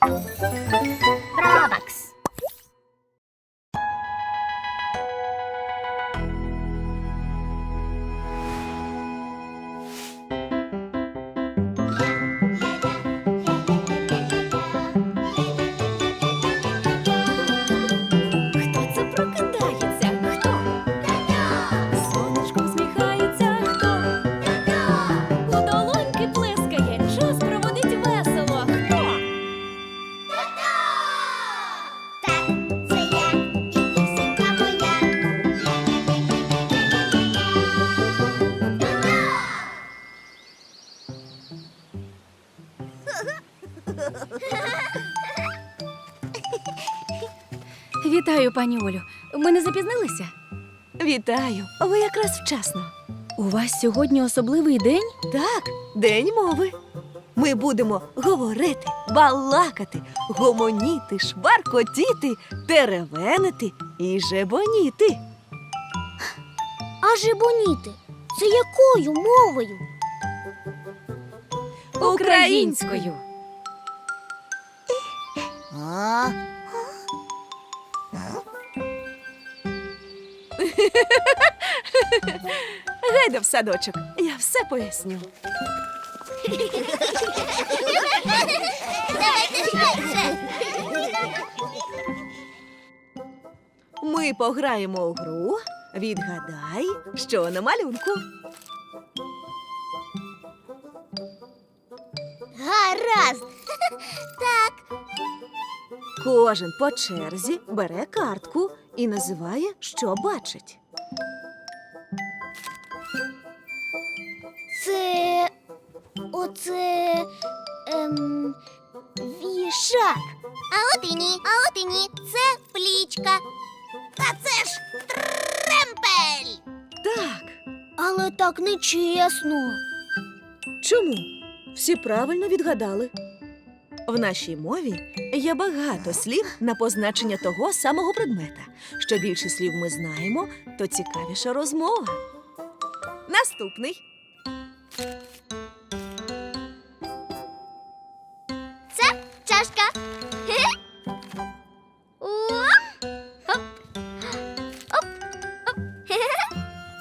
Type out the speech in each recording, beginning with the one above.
Пробакс. Хто це прокидається? Вітаю, пані Олю. Ми не запізнилися? Вітаю! Ви якраз вчасно. У вас сьогодні особливий день? Так, день мови. Ми будемо говорити, балакати, гомоніти, шваркотіти, теревенити і жебоніти. А жебоніти це якою мовою? Українською. А? Гайда в садочок, я все поясню. Ми пограємо у гру. Відгадай, що на малюнку. Гаразд. Так, Кожен по черзі бере картку і називає, що бачить. це оце ем, вішак. А от і ні, а от і ні. Це плічка. Та це ж тремпель. Так, Але так нечесно. чому? Всі правильно відгадали. В нашій мові є багато слів на позначення того самого предмета. Що більше слів ми знаємо, то цікавіша розмова. Наступний. Це чашка.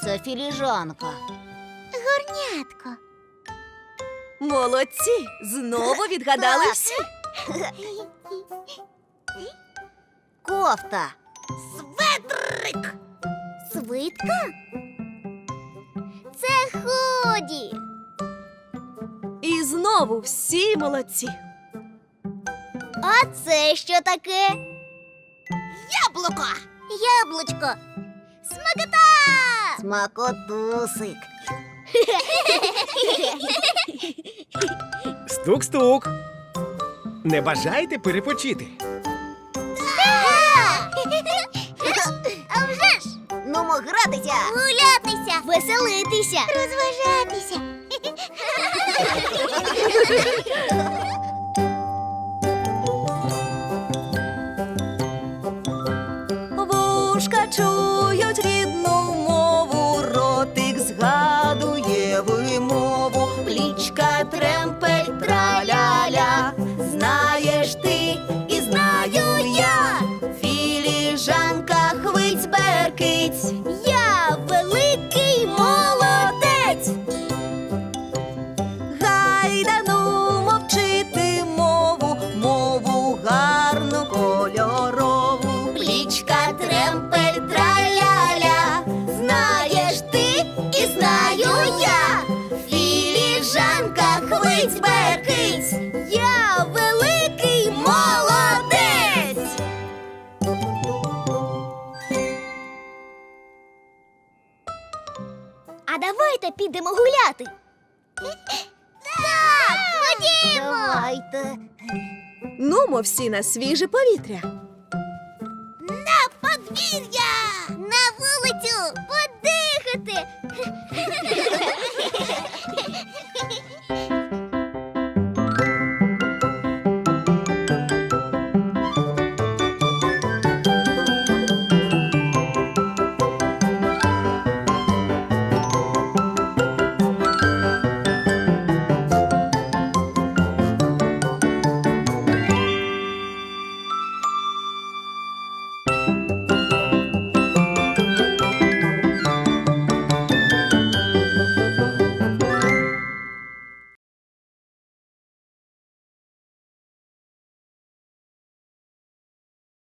Це філіжанка. Горнятко. Молодці! Знову відгадали всі. Кофта. Светрик. Свитка? Це ході. І знову всі молодці. А це що таке? Яблуко. Яблучко. Смакота. Смакотусик. Стук-стук. Не бажаєте перепочити? А вже ж! Нумо гратися, гулятися, веселитися, розважатися. Беркиць. Я А давайте підемо гуляти. Так, ходімо. Давайте. Нумо всі на свіже повітря. На подвір'я! На вулицю подихати.